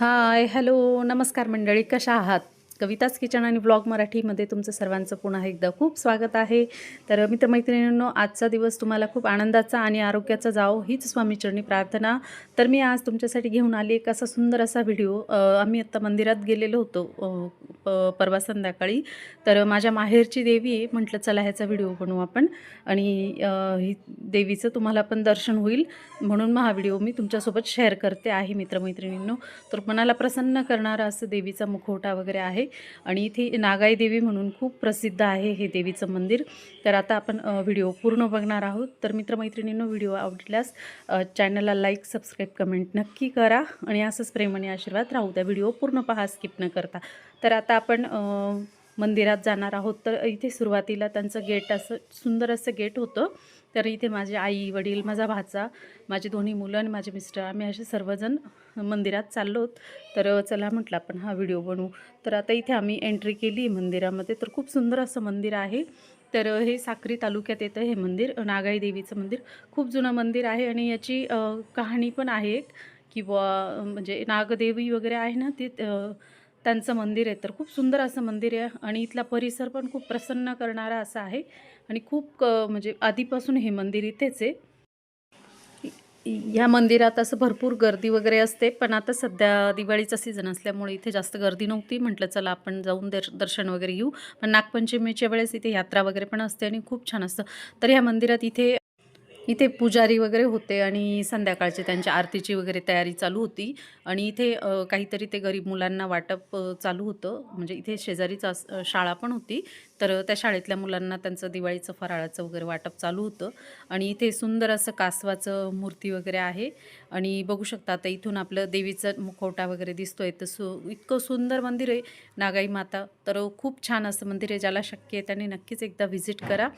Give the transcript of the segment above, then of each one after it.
Hi hello नमस्कार मंडळी कशा आहात? कविताच किचन आणि ब्लॉग मराठीमध्ये तुमचं सर्वांचं पुन्हा एकदा खूप स्वागत आहे. तर मित्रमैत्रिणींनो आजचा दिवस तुम्हाला खूप आनंदाचा आणि आरोग्याचा जावो हीच स्वामीचरणी प्रार्थना. तर मी आज तुमच्यासाठी घेऊन आली एक असा सुंदर असा व्हिडिओ. आम्ही आत्ता मंदिरात गेलेलो होतो प- परवा संध्याकाळी. तर माझ्या माहेरची देवी आहे म्हटलं चला ह्याचा व्हिडिओ बनवू आपण. आणि ही देवीचं तुम्हाला पण दर्शन होईल म्हणून मग हा व्हिडिओ मी तुमच्यासोबत शेअर करते आहे मित्रमैत्रिणींनो. तर मनाला प्रसन्न करणारा असं देवीचा मुखवटा वगैरे आहे आणि इथे नागाई देवी म्हणून खूप प्रसिद्ध आहे हे देवीचं मंदिर. तर आता आपण व्हिडिओ पूर्ण बघणार आहोत. तर मित्रमैत्रिणींनो व्हिडिओ आवडल्यास चॅनलला लाईक सबस्क्राईब कमेंट नक्की करा आणि असंच प्रेम आणि आशीर्वाद राहू द्या. व्हिडिओ पूर्ण पहा स्किप न करता. तर आता आपण मंदिरात जाणार आहोत. तर इथे सुरुवातीला त्यांचं गेट असं सुंदर असं गेट होतं. तर इथे माझे आई वडील माझा भाचा माझे दोन्ही मुलं आणि माझे मिस्टर आम्ही असे सर्वजण मंदिरात चाललो तर चला म्हटलं आपण हा व्हिडिओ बनवू. तर आता इथे आम्ही एंट्री केली मंदिरामध्ये. तर खूप सुंदर असं मंदिर आहे. तर हे साक्री तालुक्यात येतं हे मंदिर. नागाई देवीचं मंदिर. खूप जुनं मंदिर आहे आणि याची कहाणी पण आहे एक. किंवा म्हणजे नागदेवी वगैरे आहे ना ती त्यांचं मंदिर आहे. तर खूप सुंदर असं मंदिर आहे आणि इथला परिसर पण खूप प्रसन्न करणारा असा आहे. आणि खूप म्हणजे आधीपासून हे मंदिर इथेच आहे. ह्या मंदिरात असं भरपूर गर्दी वगैरे असते पण आता सध्या दिवाळीचा सीझन असल्यामुळे इथे जास्त गर्दी नव्हती. म्हटलं चला आपण जाऊन दर्श दर्शन वगैरे घेऊ. पण नागपंचमीच्या वेळेस इथे यात्रा वगैरे पण असते आणि खूप छान असतं. तर ह्या मंदिरात इथे इथे पुजारी वगैरे होते आणि संध्याकाळचे त्यांच्या आरतीची वगैरे तयारी चालू होती. आणि इथे काहीतरी ते गरीब मुलांना वाटप चालू होतं. म्हणजे इथे शेजारीच शाळा पण होती. तर त्या शाळेतल्या मुलांना त्यांचं दिवाळीचं फराळाचं वगैरे वाटप चालू होतं. आणि इथे सुंदर असं कासवाचं मूर्ती वगैरे आहे. आणि बघू शकता आता इथून आपलं देवीचं मुखवटा वगैरे दिसतोय. तर सु इतकं सुंदर मंदिर आहे नागाई माता. तर खूप छान असं मंदिर आहे ज्याला शक्य आहे त्याने नक्कीच एकदा व्हिजिट करा.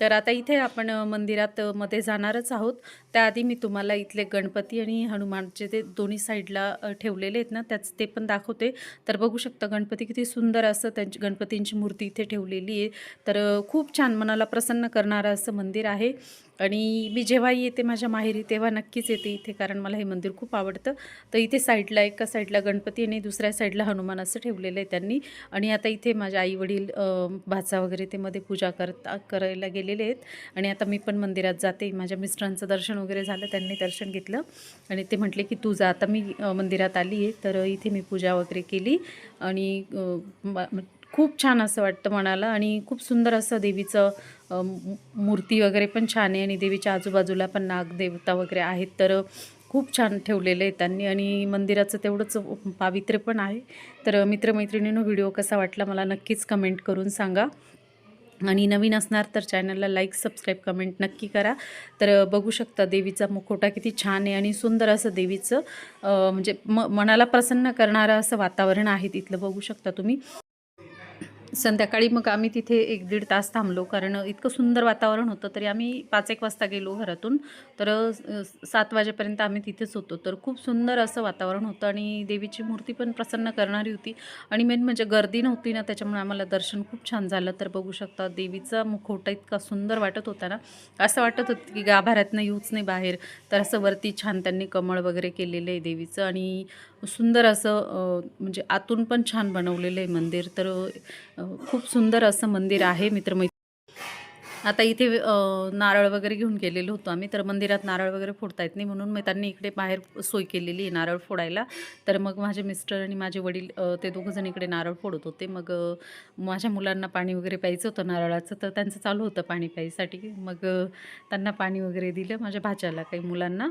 तर आता इथे आपण मंदिरात मध्ये जाणारच आहोत. त्याआधी मी तुम्हाला इथले गणपती आणि हनुमानचे ते दोन्ही साईडला ठेवलेले आहेत ना त्याच ते पण दाखवते. तर बघू शकता गणपती किती सुंदर असं त्यांची गणपतींची मूर्ती इथे ठेवलेली आहे. तर खूप छान मनाला प्रसन्न करणारं असं मंदिर आहे. आणि मी जेव्हाही येते माझ्या माहेरी तेव्हा नक्कीच येते इथे कारण मला हे मंदिर खूप आवडतं. तर इथे साईडला एका साईडला गणपती आणि दुसऱ्या साईडला हनुमान असं ठेवलेलं आहे त्यांनी. आणि आता इथे माझ्या आई वडील भाचा वगैरे ते मध्ये पूजा करता करायला गेलेले आहेत. आणि आता मी पण मंदिरात जाते. माझ्या मिस्टरांचं दर्शन वगैरे झालं त्यांनी दर्शन घेतलं. आणि ते म्हटले की तू जा आता मी मंदिरात आली आहे तर इथे मी पूजा वगैरे केली. आणि खूप छान असं वाटतं मनाला आणि खूप सुंदर असं देवीचं मूर्ती वगैरे पण छान आहे आणि देवीच्या आजूबाजूला पण नागदेवता वगैरे आहेत. तर खूप छान ठेवलेलं आहे त्यांनी आणि मंदिराचं तेवढंच पावित्र्य पण आहे. तर मित्रमैत्रिणीनं व्हिडिओ कसा वाटला मला नक्कीच कमेंट करून सांगा. आणि नवीन असणार तर चॅनलला लाईक सबस्क्राईब कमेंट नक्की करा. तर बघू शकता देवीचा मुखोटा किती छान आहे आणि सुंदर असं देवीचं म्हणजे म मनाला प्रसन्न करणारं असं वातावरण आहे तिथलं. बघू शकता तुम्ही. संध्याकाळी मग आम्ही तिथे एक दीड तास थांबलो कारण इतकं सुंदर वातावरण होतं तरी आम्ही पाच एक वाजता गेलो घरातून. तर सात वाजेपर्यंत आम्ही तिथेच होतो. तर खूप सुंदर असं वातावरण होतं आणि देवीची मूर्ती पण प्रसन्न करणारी होती. आणि मेन म्हणजे गर्दी नव्हती ना त्याच्यामुळे आम्हाला दर्शन खूप छान झालं. तर बघू शकता देवीचा मुखवटा इतका सुंदर वाटत होता ना. असं वाटत होतं की गाभाऱ्यातनं येऊच नाही बाहेर. तर असं वरती छान त्यांनी कमळ वगैरे केलेलं आहे देवीचं. आणि सुंदर असं म्हणजे आतून पण छान बनवलेलं आहे मंदिर. तर खूप सुंदर असं मंदिर आहे मित्रमै आता इथे नारळ वगैरे घेऊन गेलेलो होतो आम्ही तर मंदिरात नारळ वगैरे फोडता येत नाही म्हणून मी त्यांनी इकडे बाहेर सोय केलेली आहे नारळ फोडायला. तर मग माझे मिस्टर आणि माझे वडील ते दोघंजण इकडे नारळ फोडत होते. मग माझ्या मुलांना पाणी वगैरे प्यायचं होतं नारळाचं तर त्यांचं चालू होतं पाणी प्यायसाठी. मग त्यांना पाणी वगैरे दिलं माझ्या भाच्याला काही मुलांना.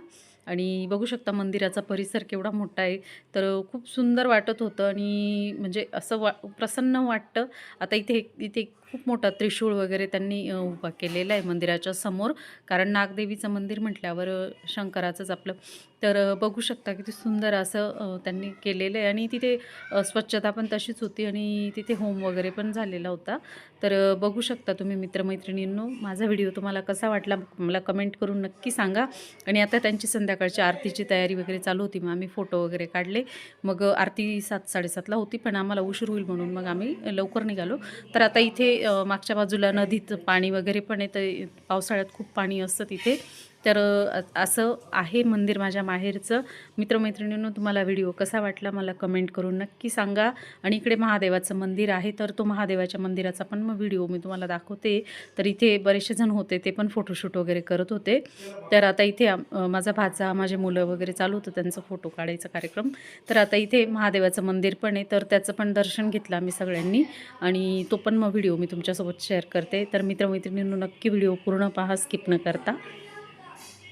आणि बघू शकता मंदिराचा परिसर केवढा मोठा आहे. तर खूप सुंदर वाटत होतं आणि म्हणजे असं वा प्रसन्न वाटतं. आता इथे इथे खूप मोठा त्रिशूळ वगैरे त्यांनी उभा केलेला आहे मंदिराच्या समोर. कारण नागदेवीचं मंदिर म्हटल्यावर शंकराचंच आपलं. तर बघू शकता किती सुंदर असं त्यांनी केलेलं आहे. आणि तिथे स्वच्छता पण तशीच होती आणि तिथे होम वगैरे पण झालेला होता. तर बघू शकता तुम्ही मित्रमैत्रिणींनो माझा व्हिडिओ तुम्हाला कसा वाटला मला कमेंट करून नक्की सांगा. आणि आता त्यांची संध्याकाळची आरतीची तयारी वगैरे चालू होती. मग आम्ही फोटो वगैरे काढले. मग आरती सात साडेसातला होती पण आम्हाला उशीर होईल म्हणून मग आम्ही लवकर निघालो. तर आता इथे मागच्या बाजूला नदीत पाणी वगैरे पण येतं. पावसाळ्यात खूप पाणी असतं तिथे. तर असं आहे मंदिर माझ्या माहेरचं. मित्रमैत्रिणींनो तुम्हाला व्हिडिओ कसा वाटला मला कमेंट करून नक्की सांगा. आणि इकडे महादेवाचं मंदिर आहे तर तो महादेवाच्या मंदिराचा पण मग व्हिडिओ मी तुम्हाला दाखवते. तर इथे बरेचसे जण होते ते पण फोटोशूट वगैरे करत होते. तर आता इथे माझा भाचा माझे मुलं वगैरे चालू होतं त्यांचं फोटो काढायचा कार्यक्रम. तर आता इथे महादेवाचं मंदिर पण आहे तर त्याचं पण दर्शन घेतलं आम्ही सगळ्यांनी. आणि तो पण मग व्हिडिओ मी तुमच्यासोबत शेअर करते. तर मित्रमैत्रिणींनो नक्की व्हिडिओ पूर्ण पहा स्किप न करता.